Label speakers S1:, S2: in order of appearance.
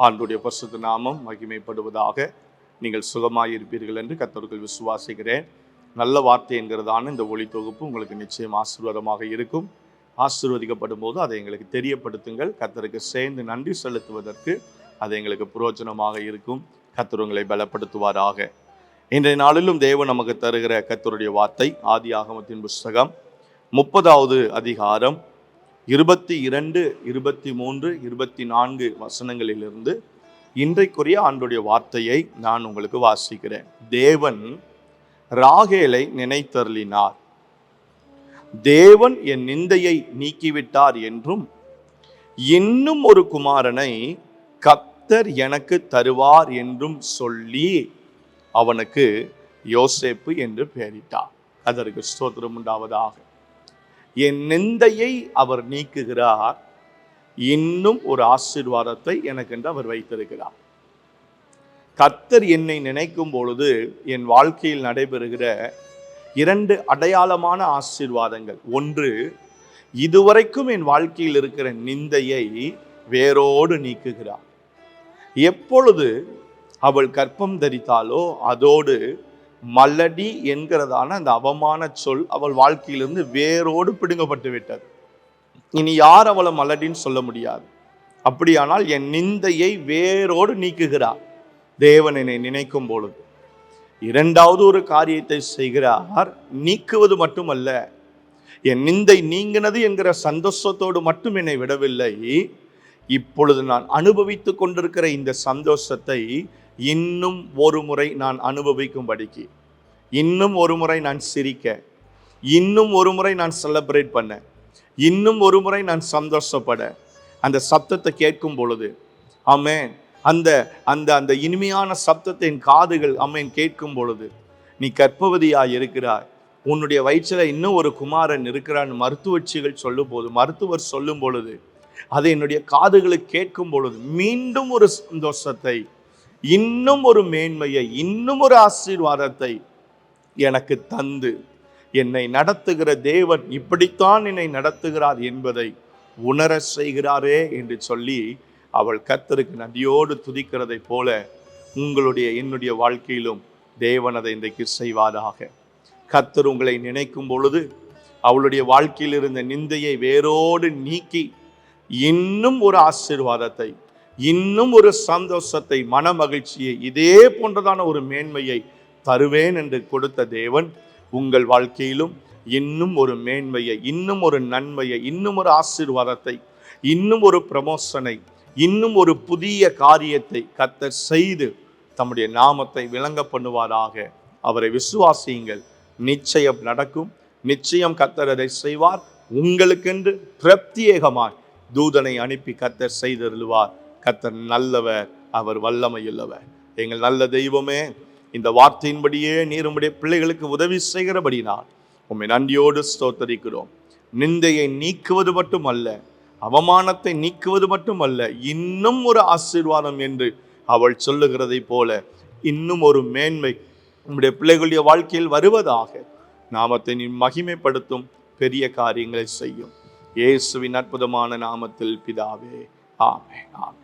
S1: ஆண்டுடைய பரிசுத்த நாமம் மகிமைப்படுவதாக நீங்கள் சுகமாயிருப்பீர்கள் என்று கத்தர்கள் விசுவாசிக்கிறேன். நல்ல வார்த்தை என்கிறதான இந்த ஒளி தொகுப்பு உங்களுக்கு நிச்சயம் ஆசீர்வாதமாக இருக்கும். ஆசீர்வதிக்கப்படும் போது அதை எங்களுக்கு தெரியப்படுத்துங்கள். கத்தருக்கு சேர்ந்து நன்றி செலுத்துவதற்கு அது எங்களுக்கு புரோஜனமாக இருக்கும். கத்தர் உங்களை பலப்படுத்துவாராக. இன்றைய நாளிலும் தேவன் நமக்கு தருகிற கத்தருடைய வார்த்தை ஆதி ஆகமத்தின் புஸ்தகம் முப்பதாவது அதிகாரம் இருபத்தி இரண்டு இருபத்தி மூன்று இருபத்தி நான்கு வசனங்களிலிருந்து இன்றைக்குரிய ஆண்டுடைய வார்த்தையை நான் உங்களுக்கு வாசிக்கிறேன். தேவன் ராகேலை நினைத்தருளினார். தேவன் என் நிந்தையை நீக்கிவிட்டார் என்றும் இன்னும் ஒரு குமாரனை கத்தர் எனக்கு தருவார் என்றும் சொல்லி அவனுக்கு யோசேப்பு என்று பெயரிட்டார். அதற்கு ஸ்தோத்திரம் உண்டாவதாக. என் நிந்தையை அவர் நீக்குகிறார். இன்னும் ஒரு ஆசீர்வாதத்தை எனக்கென்று அவர் வைத்திருக்கிறார். கத்தர் என்னை நினைக்கும் பொழுது என் வாழ்க்கையில் நடைபெறுகிற இரண்டு அடையாளமான ஆசீர்வாதங்கள். ஒன்று இதுவரைக்கும் என் வாழ்க்கையில் இருக்கிற நிந்தையை வேரோடு நீக்குகிறார். எப்பொழுது அவள் கற்பம் தரித்தாலோ அதோடு மலடி என்கிறதான அந்த அவமான சொல் அவள் வாழ்க்கையிலிருந்து வேரோடு பிடுங்கப்பட்டு விட்டது. இனி யார் அவளை மலடின்னு சொல்ல முடியாது. அப்படியானால் என் நிந்தையை வேரோடு நீக்குகிறார். தேவன் என்னை நினைக்கும் பொழுது இரண்டாவது ஒரு காரியத்தை செய்கிறார். நீக்குவது மட்டுமல்ல என் நிந்தை நீங்கினது என்கிற சந்தோஷத்தோடு மட்டும் என்னை விடவில்லை. இப்பொழுது நான் அனுபவித்துக் கொண்டிருக்கிற இந்த சந்தோஷத்தை இன்னும் ஒரு முறை நான் அனுபவிக்கும்படிக்கு. இன்னும் ஒரு முறை நான் சிரிக்க. இன்னும் ஒரு முறை நான் செலப்ரேட் பண்ண. இன்னும் ஒரு முறை நான் சந்தோஷப்பட. அந்த சப்தத்தை கேட்கும் பொழுது ஆமென். அந்த அந்த அந்த இனிமையான சப்தத்தை என் காதுகள் அம்மேன் கேட்கும் பொழுது நீ கற்பவதியாக இருக்கிறாய். உன்னுடைய வயிற்றில் இன்னும் ஒரு குமாரன் இருக்கிறான்னு மருத்துவச்சிகள் சொல்லும் போது மருத்துவர் சொல்லும் பொழுது அதை என்னுடைய காதுகளுக்கு கேட்கும் பொழுது மீண்டும் ஒரு சந்தோஷத்தை இன்னும் ஒரு மேன்மையை இன்னும் ஒரு ஆசீர்வாதத்தை எனக்கு தந்து என்னை நடத்துகிற தேவன் இப்படித்தான் என்னை நடத்துகிறார் என்பதை உணர செய்கிறாரே என்று சொல்லி அவள் கத்தருக்கு நதியோடு துதிக்கிறதை போல உங்களுடைய என்னுடைய வாழ்க்கையிலும் தேவன் அதை இன்றைக்கு செய்வாராக. கத்தர் உங்களை நினைக்கும் பொழுது அவளுடைய வாழ்க்கையில் இருந்த நிந்தையை வேரோடு நீக்கி இன்னும் ஒரு ஆசீர்வாதத்தை இன்னும் ஒரு சந்தோஷத்தை மன மகிழ்ச்சியை இதே போன்றதான ஒரு மேன்மையை தருவேன் என்று கொடுத்த தேவன் உங்கள் வாழ்க்கையிலும் இன்னும் ஒரு மேன்மையை இன்னும் ஒரு நன்மையை இன்னும் ஒரு ஆசீர்வாதத்தை இன்னும் ஒரு ப்ரமோஷனை இன்னும் ஒரு புதிய காரியத்தை கத்தர் செய்து தம்முடைய நாமத்தை விளங்க பண்ணுவாராக. அவரை விசுவாசியுங்கள். நிச்சயம் நடக்கும். நிச்சயம் கத்தர் அதை செய்வார். உங்களுக்கென்று பிரத்யேகமாய் தூதனை அனுப்பி கத்தர் செய்தருள்வார். கத்தர் நல்லவர் அவர் வல்லமையுள்ளவர். எங்கள் நல்ல தெய்வமே இந்த வார்த்தையின்படியே நீர் உம்முடைய பிள்ளைகளுக்கு உதவி செய்கிறபடினால் உண்மை நன்றியோடு ஸ்தோத்தரிக்கிறோம். நிந்தையை நீக்குவது மட்டுமல்ல அவமானத்தை நீக்குவது மட்டுமல்ல இன்னும் ஒரு ஆசீர்வாதம் என்று அவள் சொல்லுகிறதை போல இன்னும் ஒரு மேன்மை உம்முடைய பிள்ளைகளுடைய வாழ்க்கையில் வருவதாக நாமத்தை நீ மகிமைப்படுத்தும் பெரிய காரியங்களை செய்யும். இயேசுவின் அற்புதமான நாமத்தில் பிதாவே ஆமே ஆமே